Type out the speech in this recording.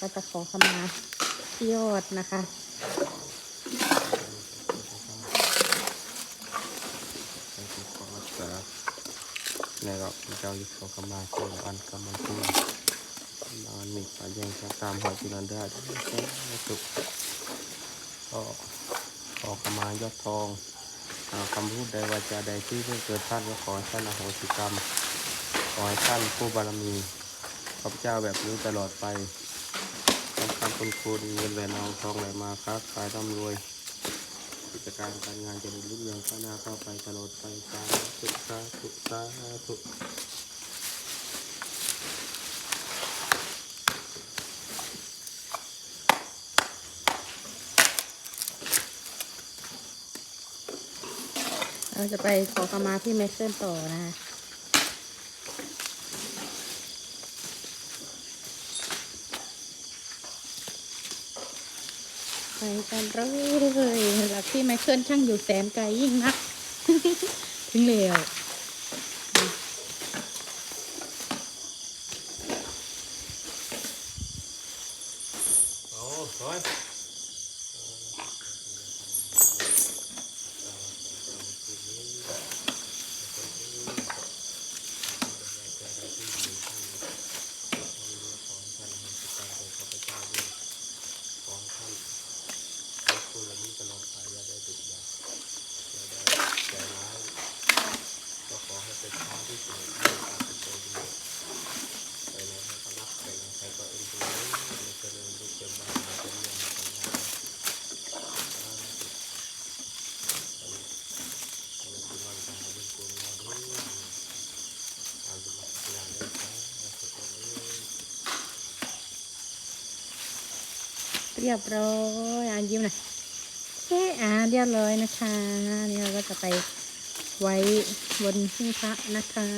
ก็จะขอขมาพี่ยอดนะคะในที่ขอรักษาในรอบเจ้าอยู่ขอขมาเจ้าอันกำมันพูดนานมีการแยงชะตามหอยจุนันได้ไม่สุขก็ขอขมายอดทองอ่าคำพูดใดวาจาใดที่เพิ่งเกิดท่านก็ขอให้ท่านอโหสิกรรม ขอให้ท่านผู้บารมีข้าพเจ้าแบบนี้ตลอดไป ทำการคุณครูเงินไหลนองทองไหลมาค้าขายร่ำรวย กิจการการงานจะรุ่งเรืองก้าวหน้าเข้าไปตลอดไปสาธุสาธุสาธุเราจะไปขอขมาพี่เมเคิลต่อนะคะ ไปกันเลยหลักที่ไมเคิลช่างอยู่แสนไกลยิ่งนัก ถึงเร็วโอ้สวยก็ขอให้เป็นทางที่ถูกต้องตามที่ใจดี ไปไหนใครก็รักไปไหนใครก็เอ็นดูในเจริญรูปเจริญบานมาเป็นเรื่องของงาน เรียบร้อยอ่านยิ้มหน่อยแค่ อ่าเรียบร้อยนะคะ นี่เราก็จะไปไว้บนหิ้งพระนะคะ